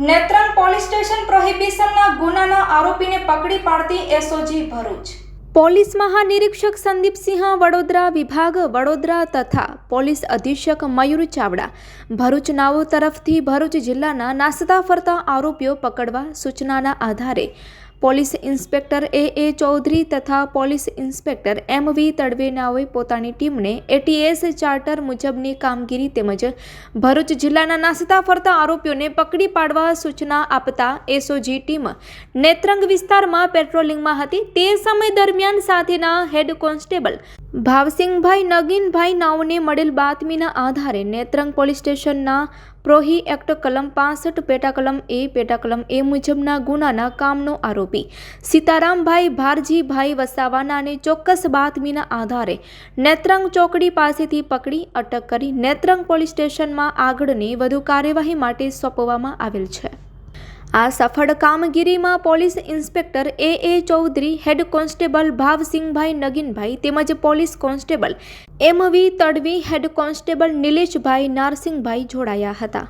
Netrang police station પ્રોહિબિશનના ગુનાના આરોપીને પકડી પાડતી એસઓજી ભરૂચ. પોલીસ મહાનિરીક્ષક સંદીપસિંહ વડોદરા વિભાગ વડોદરા તથા પોલીસ અધિક્ષક મયુર ચાવડા. ભરૂચ નાઓ તરફથી ભરૂચ જિલ્લાના નાસતા ફરતા આરોપીઓ પકડવા સૂચનાના આધારે police inspector A. A. Chaudhari તથા પોલીસ ઇન્સ્પેક્ટર એમ. વી. તડવેનાઓએ પોતાની ટીમને એટીએસ ચાર્ટર મુજબની કામગીરી તેમજ ભરૂચ જિલ્લાના નાસતા ફરતા આરોપીઓને પકડી પાડવા સૂચના આપતા એસઓજી ટીમ નેત્રંગ વિસ્તારમાં પેટ્રોલિંગમાં હતી. તે સમય દરમિયાન સાથેના હેડ કોન્સ્ટેબલ ભાવસિંગભાઈ નગીનભાઈ નાઓને મળેલ બાતમીના આધારે નેત્રંગ પોલીસ સ્ટેશનના પ્રોહી એક્ટ કલમ પાસઠ પેટા એ પેટા કલમ એ મુજબના ગુનાના કામનો આરોપી સીતારામભાઈ ભારજીભાઈ વસાવાનાને ચોક્કસ બાતમીના આધારે નેત્રંગ ચોકડી પાસેથી પકડી અટક કરી નેત્રંગ પોલીસ સ્ટેશનમાં આગળની વધુ કાર્યવાહી માટે સોંપવામાં આવેલ છે. આ સફળ કામગીરીમાં police inspector A A Chaudhari, head constable Bhavsingbhai Naginbhai તેમજ police constable M V Tadvi, head constable Nileshbhai Narsinhbhai જોડાયા હતા.